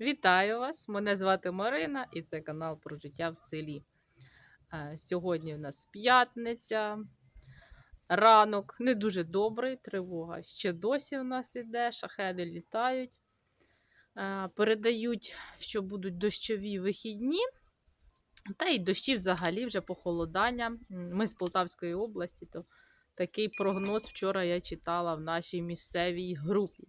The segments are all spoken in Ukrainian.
Вітаю вас! Мене звати Марина і це канал про життя в селі. Сьогодні у нас п'ятниця, ранок не дуже добрий, тривога ще досі у нас іде, шахеди літають. Передають, що будуть дощові вихідні, та й дощі взагалі вже похолодання. Ми з Полтавської області, то такий прогноз вчора я читала в нашій місцевій групі.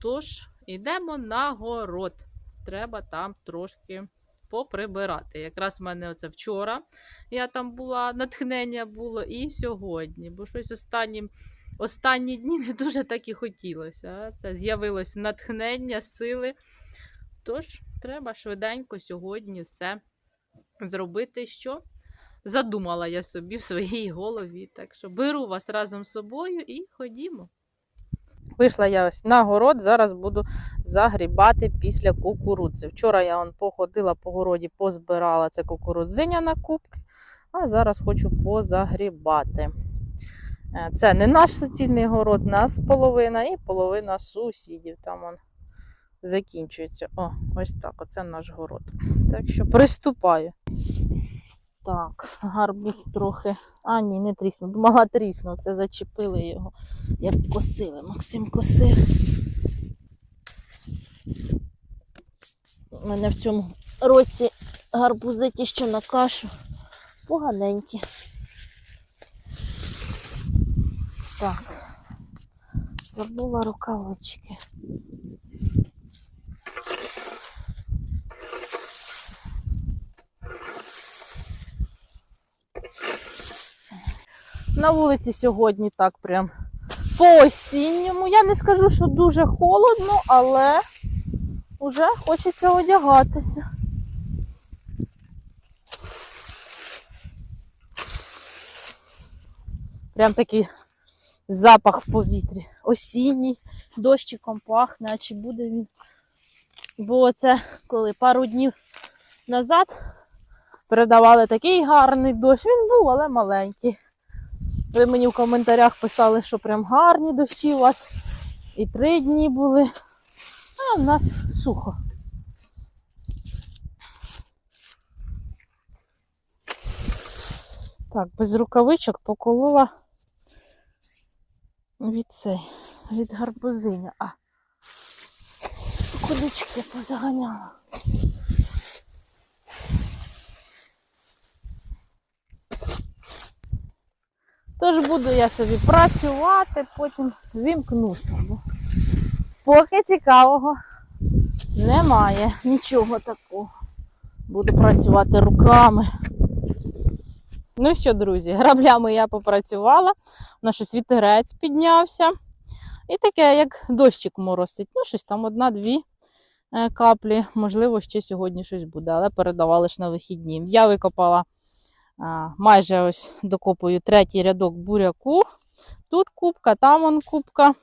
Тож, йдемо на город. Треба там трошки поприбирати. Якраз в мене оце вчора я там була, натхнення було, і сьогодні. Бо щось останні, останні дні не дуже так і хотілося. Це з'явилось натхнення, сили. Тож, треба швиденько сьогодні все зробити, що задумала я собі в своїй голові. Так що беру вас разом з собою і ходімо. Вийшла я ось на город, зараз буду загрібати після кукурудзи. Вчора я он походила по городі, позбирала це кукурудзиня на кубки, а зараз хочу позагрібати. Е, Це не наш суцільний город, нас половина і половина сусідів. Там он закінчується. О, ось так, оце наш город. Так що приступаю. Так, гарбуз трохи. А, ні, не тріснув. Думала, тріснув. Це зачепили його, як косили. Максим косив. У мене в цьому році гарбузи ті, що на кашу. Поганенькі. Так. Забула рукавички. На вулиці сьогодні так прям по-осінньому. Я не скажу, що дуже холодно, але вже хочеться одягатися. Прям такий запах в повітрі. Осінній, дощиком пахне, а чи буде він. Бо це коли пару днів назад передавали такий гарний дощ. Він був, але маленький. Ви мені в коментарях писали, що прям гарні дощі у вас і три дні були. А в нас сухо. Так, без рукавичок поколола від цей, від гарбузиня. А кудички позаганяла. Тож буду я собі працювати, потім вімкнуся. Поки цікавого немає нічого такого. Буду працювати руками. Ну що, друзі, граблями я попрацювала, у нас щось вітерець піднявся. І таке, як дощик моросить. Ну, щось там одна-дві е, каплі. Можливо, ще сьогодні щось буде, але передавали ж на вихідні. Я викопала майже ось докопую третій рядок буряку. Тут кубка, там он кубка.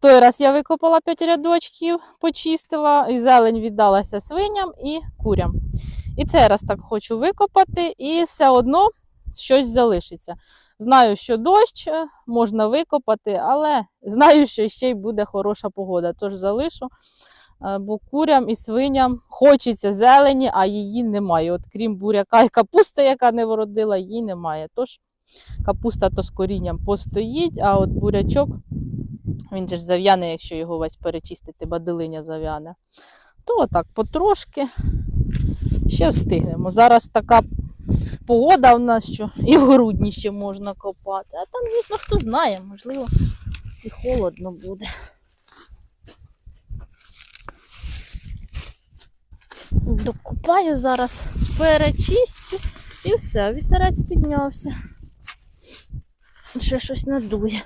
Той раз я викопала 5 рядочків, почистила, і зелень віддалася свиням і курям. І цей раз так хочу викопати, і все одно щось залишиться. Знаю, що дощ е, можна викопати, але знаю, що ще й буде хороша погода. Тож залишу, бо курям і свиням хочеться зелені, а її немає. От крім буряка і капусти, яка не вродила, її немає. Тож капуста то з корінням постоїть, а от бурячок, він же ж зав'яне, якщо його весь перечистити, бадилиня зав'яне. То отак потрошки ще встигнемо. Зараз така погода в нас, що і в грудні ще можна копати. А там, звісно, хто знає, можливо, і холодно буде. Докопаю зараз, перечистю і все, вітерець піднявся. Ще щось надує.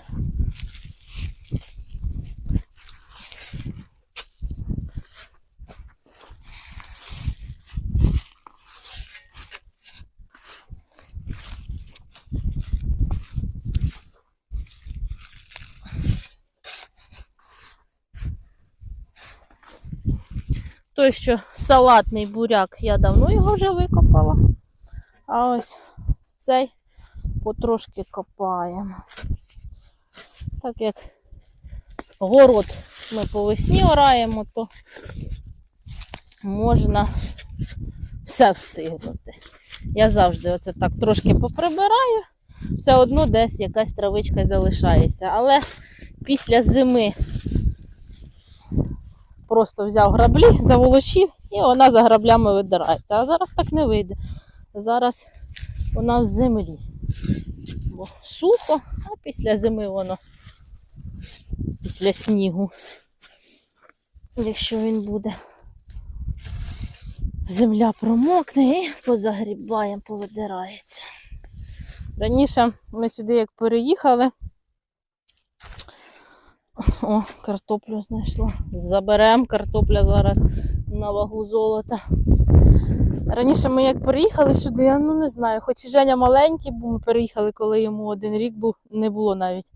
Той, що салатний буряк, я давно його вже викопала. А ось цей потрошки копаємо. Так як город ми по весні ораємо, то можна все встигнути. Я завжди оце так трошки поприбираю, все одно десь якась травичка залишається. Але після зими просто взяв граблі, заволочив, і вона за граблями видирається. А зараз так не вийде. Зараз вона в землі. Бо сухо, а після зими воно після снігу, якщо він буде. Земля промокне і позагрібаємо, повидирається. Раніше ми сюди як переїхали. О, картоплю знайшла. Заберемо картопля зараз на вагу золота. Раніше ми як переїхали сюди, я ну не знаю, хоч і Женя маленький, бо ми переїхали, коли йому один рік був, не було навіть.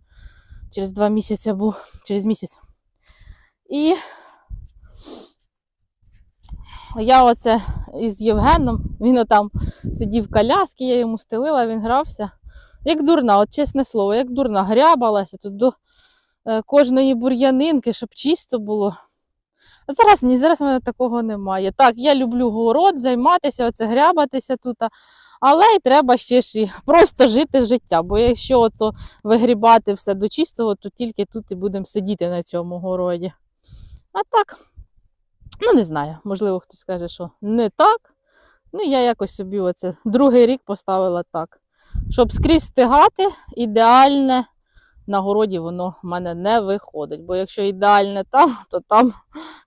Через два місяці був, через місяць. І я оце із Євгеном, він отам сидів в коляскі, я йому стелила, він грався. Як дурна, от чесне слово, як дурна, грябалася тут до кожної бур'янинки, щоб чисто було. А зараз ні, зараз в мене такого немає. Так, я люблю город, займатися, оце грябатися тут. Але й треба ще ж і просто жити життя. Бо якщо ото вигрібати все до чистого, то тільки тут і будемо сидіти на цьому городі. А так, ну не знаю, можливо, хтось скаже, що не так. Ну, я якось собі оце другий рік поставила так. Щоб скрізь стигати, ідеальне на городі воно в мене не виходить. Бо якщо ідеальне там, то там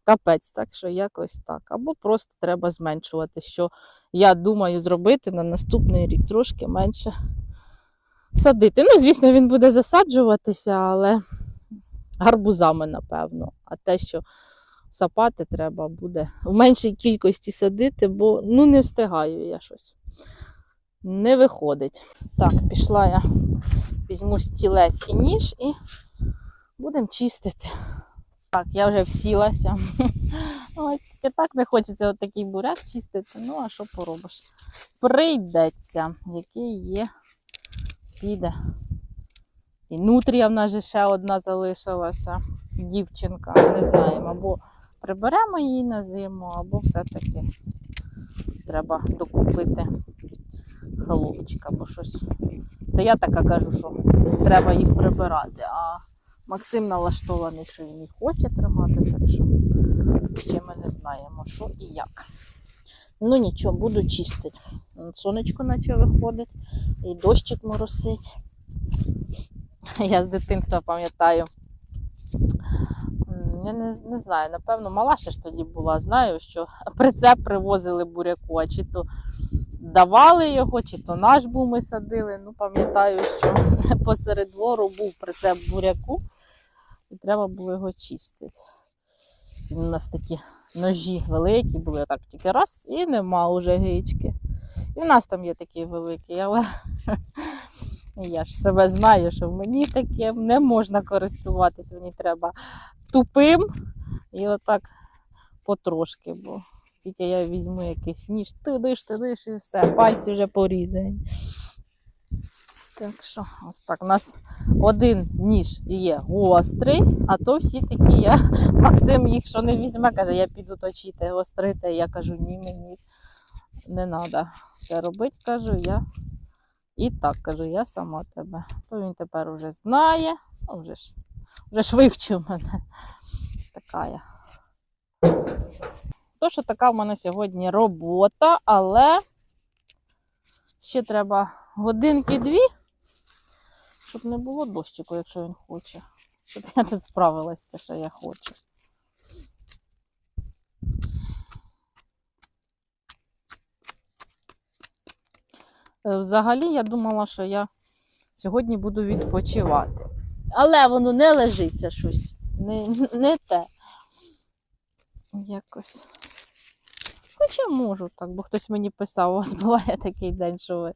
капець. Так що якось так. Або просто треба зменшувати, що я думаю зробити на наступний рік трошки менше садити. Ну, звісно, він буде засаджуватися, але гарбузами, напевно. А те, що сапати треба буде в меншій кількості садити, бо ну не встигаю я щось. Не виходить. Так, пішла я, візьму стілець і ніж і будемо чистити. Так, я вже всілася. Тільки так не хочеться отакий буряк чистити. Ну, а що поробиш? Прийдеться, який є, піде. І нутрія в нас же ще одна залишилася. Дівчинка, не знаємо, або приберемо її на зиму, або все-таки треба докупити хлопчика, бо щось. Це я така кажу, що треба їх прибирати. А Максим налаштований, що він їх хоче тримати, так що ще ми не знаємо, що і як. Ну нічого, буду чистити. Сонечко наче виходить, і дощик моросить. Я з дитинства пам'ятаю. Я не, не знаю, напевно, мала ще ж тоді була. Знаю, що прицеп привозили буряку, а чи то давали його, чи то наш був, ми садили. Ну, пам'ятаю, що посеред двору був прицеп буряку, і треба було його чистити. У нас такі ножі великі були, так тільки раз, і нема вже гички. І в нас там є такі великі, але я ж себе знаю, що мені таким не можна користуватися, мені треба тупим і отак потрошки, бо тільки я візьму якийсь ніж, тидиш, тидиш і все, пальці вже порізані. Так що, ось так. У нас один ніж є гострий, а то всі такі я. Максим їх що не візьме, каже, я піду точити, гострити. Я кажу, ні, мені не треба це робити, кажу я. І так кажу, я сама тебе. То він тепер вже знає, ну вже ж, вже ж вивчив мене. Така я. То, що така в мене сьогодні робота, але ще треба годинки-дві, щоб не було дощику, якщо він хоче. Щоб я тут справилась те, що я хочу. Е, Взагалі, я думала, що я сьогодні буду відпочивати. Але воно не лежиться щось. Не, не те. Якось. Хоча можу так, бо хтось мені писав, у вас буває такий день, що ви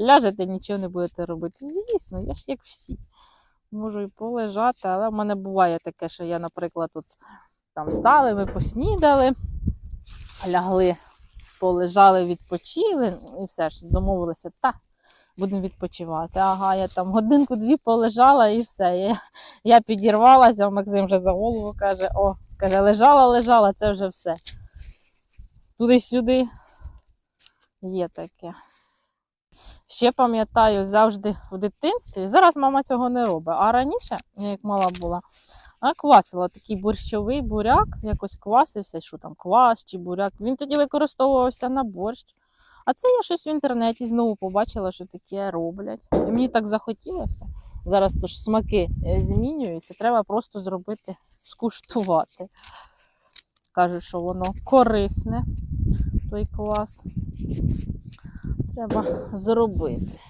ляжете, нічого не будете робити. Звісно, я ж як всі. Можу і полежати, але в мене буває таке, що я, наприклад, тут там встали, ми поснідали, лягли, полежали, відпочили, і все ж домовилися, та будемо відпочивати. Ага, я там годинку-дві полежала і все. Я, я підірвалася, Максим вже за голову каже: о, каже, лежала, лежала, це вже все. Туди-сюди є таке. Ще пам'ятаю завжди в дитинстві. Зараз мама цього не робить. А раніше, як мала була, а квасила такий борщовий буряк, якось квасився, що там квас чи буряк. Він тоді використовувався на борщ. А це я щось в інтернеті знову побачила, що таке роблять. І мені так захотілося. Зараз то ж смаки е, змінюються, треба просто зробити, скуштувати. Кажуть, що воно корисне, той квас. Треба зробити.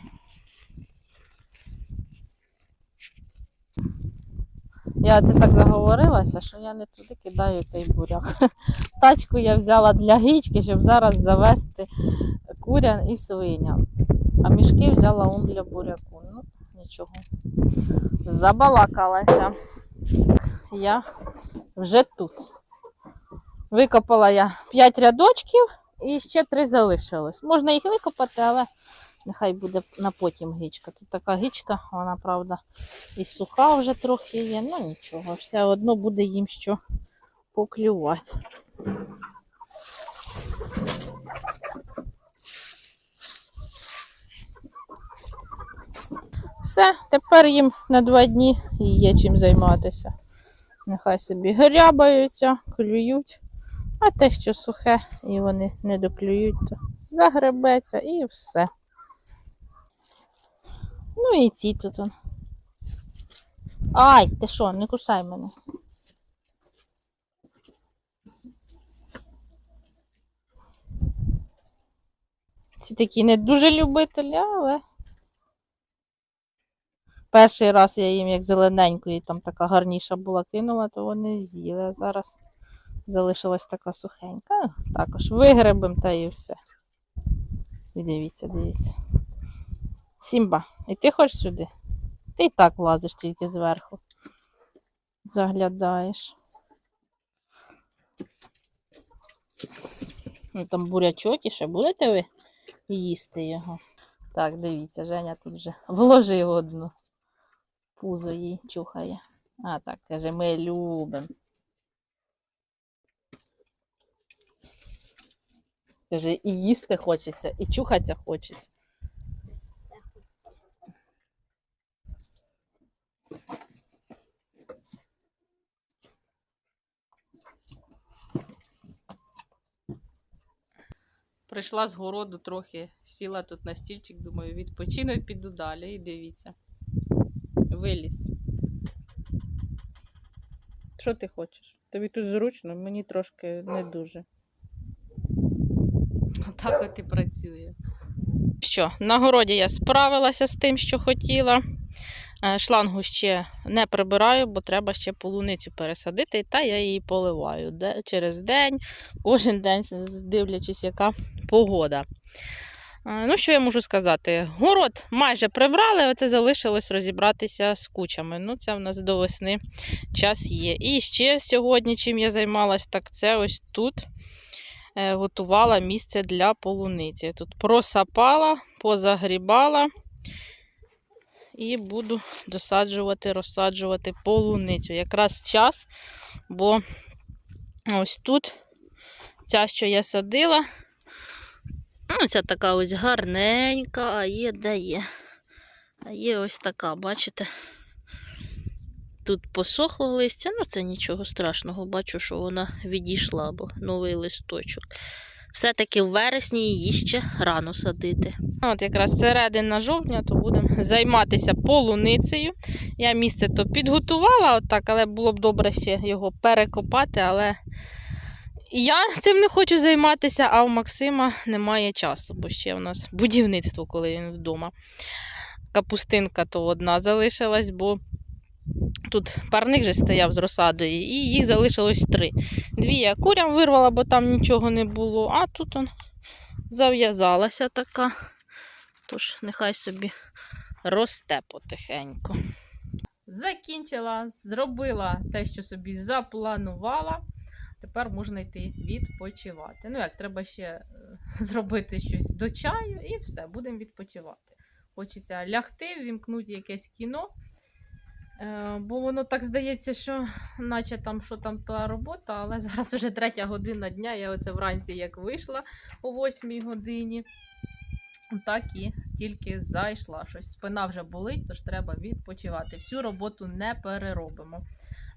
Я це так заговорилася, що я не туди кидаю цей буряк. Тачку я взяла для гічки, щоб зараз завести курян і свиням. А мішки взяла он для буряку. Ну, нічого. Забалакалася. Я вже тут. Викопала я 5 рядочків і ще 3 залишилось. Можна їх викопати, але нехай буде на потім гічка. Тут така гічка, вона, правда, і суха вже трохи є. Ну нічого, все одно буде їм що поклювати. Все, тепер їм на два дні і є чим займатися. Нехай собі грябаються, клюють. А те, що сухе, і вони не доклюють, то загребеться і все. Ну і ці тут. Ай, ти що, не кусай мене. Ці такі не дуже любителі, але. Перший раз я їм як зелененької, там така гарніша була, кинула, то вони з'їли. Зараз залишилась така сухенька. Також вигребем та і все. Дивіться, дивіться. Сімба, і ти хочеш сюди? Ти і так влазиш тільки зверху. Заглядаєш. Ну, там бурячок і ще будете ви їсти його? Так, дивіться, Женя тут вже вложив одну. Пузо їй чухає. А так, каже, ми любимо. Каже, і їсти хочеться, і чухатися хочеться. Прийшла з городу трохи, сіла тут на стільчик, думаю, відпочину і піду далі. І дивіться. Виліз. Що ти хочеш? Тобі тут зручно, мені трошки не дуже. Так от і працює. Що, на городі я справилася з тим, що хотіла. Е, Шлангу ще не прибираю, бо треба ще полуницю пересадити, та я її поливаю де- через день, кожен день, дивлячись, яка погода. Е, Ну, що я можу сказати? Город майже прибрали, оце залишилось розібратися з кучами. Ну, це в нас до весни час є. І ще сьогодні, чим я займалась, так це ось тут готувала місце для полуниці. Тут просапала, позагрібала і буду досаджувати, розсаджувати полуницю. Якраз час, бо ось тут ця, що я садила, ну, ця така ось гарненька, а є де є. А є ось така, бачите? Тут посохло листя, ну це нічого страшного, бачу, що вона відійшла, бо новий листочок. Все-таки в вересні її ще рано садити. От якраз середина жовтня, то будемо займатися полуницею. Я місце то підготувала, отак, але було б добре ще його перекопати, але я цим не хочу займатися, а у Максима немає часу, бо ще у нас будівництво, коли він вдома. Капустинка то одна залишилась, бо тут парник же стояв з розсадою, і їх залишилось три. Дві я курям вирвала, бо там нічого не було, а тут он зав'язалася така. Тож нехай собі росте потихеньку. Закінчила, зробила те, що собі запланувала. Тепер можна йти відпочивати. Ну, як треба ще е, зробити щось до чаю, і все, будемо відпочивати. Хочеться лягти, вімкнути якесь кіно. Е, Бо воно так здається, що наче там що там та робота, але зараз вже третя година дня. Я оце вранці як вийшла о 8 годині. Так і тільки зайшла. Щось спина вже болить, тож треба відпочивати. Всю роботу не переробимо.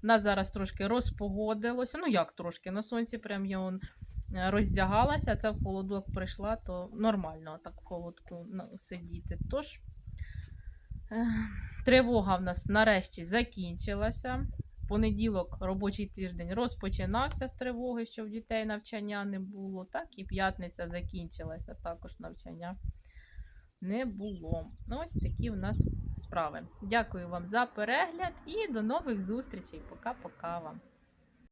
Нас зараз трошки розпогодилося. Ну як трошки, на сонці прям я он е, роздягалася, а це в холодок прийшла, то нормально так в холодку ну, сидіти. Тож тривога в нас нарешті закінчилася. Понеділок робочий тиждень розпочинався з тривоги, що в дітей навчання не було. Так і п'ятниця закінчилася, також навчання не було. Ну, Ось такі в нас справи. Дякую вам за перегляд і до нових зустрічей. Пока-пока вам.